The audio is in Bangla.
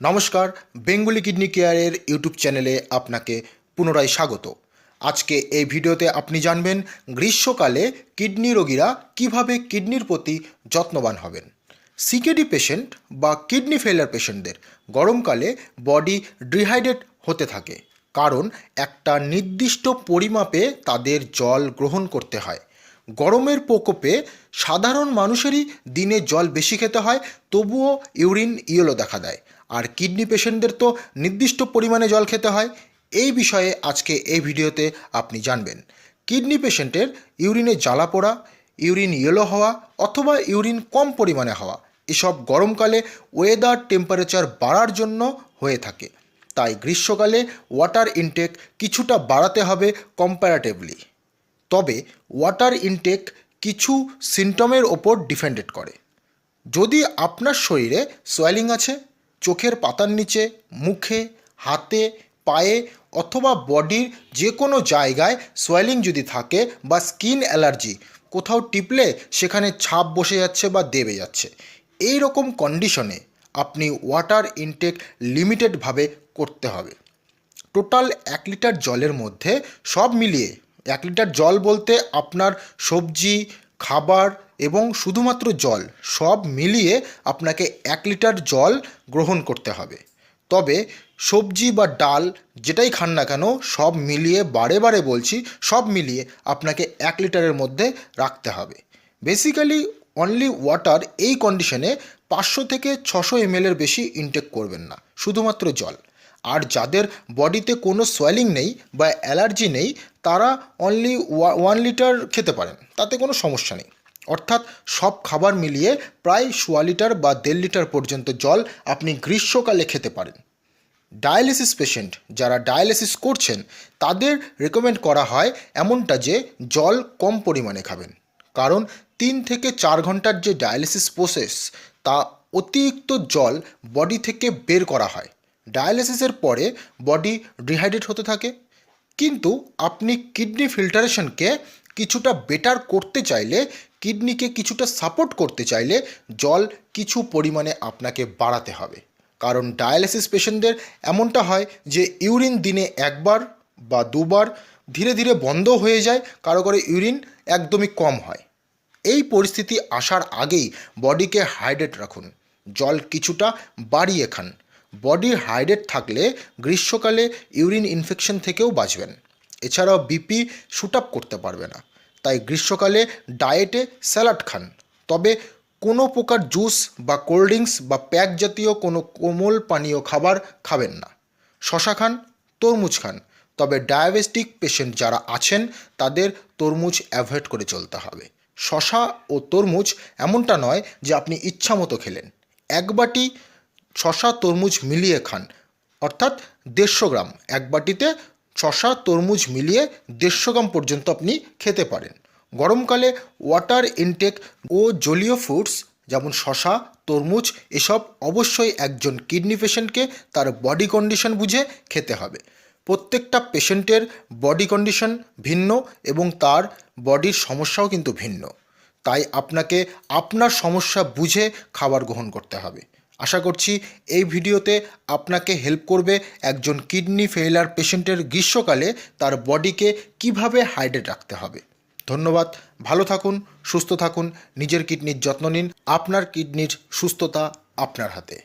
নমস্কার, বেঙ্গলি কিডনি কেয়ারের ইউটিউব চ্যানেলে আপনাকে পুনরায় স্বাগত। আজকে এই ভিডিওতে আপনি জানবেন গ্রীষ্মকালে কিডনি রোগীরা কীভাবে কিডনির প্রতি যত্নবান হবেন। সিকেডি পেশেন্ট বা কিডনি ফেলার পেশেন্টদের গরমকালে বডি ডিহাইড্রেট হতে থাকে, কারণ একটা নির্দিষ্ট পরিমাপে তাদের জল গ্রহণ করতে হয়। গরমের প্রকোপে সাধারণ মানুষেরই দিনে জল বেশি খেতে হয়, তবুও ইউরিন, ইয়েলো দেখা দেয়। আর কিডনি পেশেন্টদের তো নির্দিষ্ট পরিমাণে জল খেতে হয়। এই বিষয়ে আজকে এই ভিডিওতে আপনি জানবেন। কিডনি পেশেন্টের ইউরিনে জ্বালা পোড়া, ইউরিন ইয়েলো হওয়া অথবা ইউরিন কম পরিমাণে হওয়া, এসব গরমকালে ওয়েদার টেম্পারেচার বাড়ার জন্য হয়ে থাকে। তাই গ্রীষ্মকালে ওয়াটার ইনটেক কিছুটা বাড়াতে হবে কম্প্যারেটিভলি তবে ওয়াটার ইনটেক কিছু সিমটমের ওপর ডিপেন্ডেড করে। যদি আপনার শরীরে সোয়েলিং আছে, চোখের পাতার নিচে, মুখে, হাতে, পায়ে অথবা বডির যে কোনো জায়গায় সোয়েলিং যদি থাকে বা স্কিন অ্যালার্জি কোথাও টিপলে সেখানে ছাপ বসে যাচ্ছে বা দেবে যাচ্ছে এই রকম কন্ডিশনে আপনি ওয়াটার ইনটেক লিমিটেডভাবে করতে হবে। টোটাল এক লিটার জলের মধ্যে সব মিলিয়ে এক লিটার জল বলতে আপনার সবজি, খাবার এবং শুধুমাত্র জল সব মিলিয়ে আপনাকে এক লিটার জল গ্রহণ করতে হবে। তবে সবজি বা ডাল যেটাই খান না কেন সব মিলিয়ে বারে বারে বলছি সব মিলিয়ে আপনাকে এক লিটারের মধ্যে রাখতে হবে। বেসিক্যালি অনলি ওয়াটার এই কন্ডিশনে পাঁচশো থেকে ছশো এমএলের বেশি ইনটেক করবেন না, শুধুমাত্র জল। আর যাদের বডিতে কোনো সোয়েলিং নেই বা অ্যালার্জি নেই তারা অনলি ওয়ান লিটার খেতে পারেন, তাতে কোনো সমস্যা নেই। অর্থাৎ সব খাবার মিলিয়ে প্রায় সোয়া লিটার বা দেড় লিটার পর্যন্ত জল আপনি গ্রীষ্মকালে খেতে পারেন। ডায়ালিসিস পেশেন্ট যারা ডায়ালিসিস করছেন, তাদের রেকমেন্ড করা হয় এমনটা যে জল কম পরিমাণে খাবেন। কারণ তিন থেকে চার ঘণ্টার যে ডায়ালিসিস প্রসেস তা অতিরিক্ত জল বডি থেকে বের করা হয়। ডায়ালিসিসের পরে বডি ডিহাইড্রেট হতে থাকে কিন্তু আপনি কিডনি ফিল্টারেশনকে কিছুটা বেটার করতে চাইলে, কিডনিকে কিছুটা সাপোর্ট করতে চাইলে জল কিছু পরিমাণে আপনাকে বাড়াতে হবে। কারণ ডায়ালিসিস পেশেন্টদের এমনটা হয় যে ইউরিন দিনে একবার বা দুবার ধীরে ধীরে বন্ধ হয়ে যায়, কারও কারও ইউরিন একদমই কম হয়। এই পরিস্থিতি আসার আগেই বডিকে হাইড্রেট রাখুন। জল কিছুটা বাড়িয়ে খান। বডি হাইড্রেট থাকলে গ্রীষ্মকালে ইউরিন ইনফেকশন থেকেও বাঁচবেন। এছাড়াও বিপি শুট আপ করতে পারবে না। তাই গ্রীষ্মকালে ডায়েটে স্যালাড খান। তবে কোনো প্রকার জুস বা কোল্ড ড্রিঙ্কস বা প্যাক জাতীয় কোনো কোমল পানীয় খাবার খাবেন না। শশা খান, তরমুজ খান। তবে ডায়াবেটিক পেশেন্ট যারা আছেন, তাদের তরমুজ অ্যাভয়েড করে চলতে হবে। শশা ও তরমুজ এমনটা নয় যে আপনি ইচ্ছা মতো খেলেন। এক বাটি শশা তরমুজ মিলিয়ে খান। অর্থাৎ দেড়শো গ্রাম। এক বাটিতে শশা তরমুজ মিলিয়ে দেড়শো গ্রাম পর্যন্ত আপনি খেতে পারেন। গরমকালে ওয়াটার ইনটেক ও জলীয় ফুডস যেমন শশা, তরমুজ, এসব অবশ্যই একজন কিডনি পেশেন্টকে তার বডি কন্ডিশন বুঝে খেতে হবে। প্রত্যেকটা পেশেন্টের বডি কন্ডিশন ভিন্ন এবং তার বডির সমস্যাও কিন্তু ভিন্ন। তাই আপনাকে আপনার সমস্যা বুঝে খাবার গ্রহণ করতে হবে। আশা করছি এই ভিডিওতে আপনাকে হেল্প করবে একজন কিডনি ফেইলার পেশেন্টের গ্রীষ্মকালে তার বডিকে কীভাবে হাইড্রেট রাখতে হবে। ধন্যবাদ, ভালো থাকুন, সুস্থ থাকুন, নিজের কিডনির যত্ন নিন, আপনার কিডনির সুস্থতা আপনার হাতে।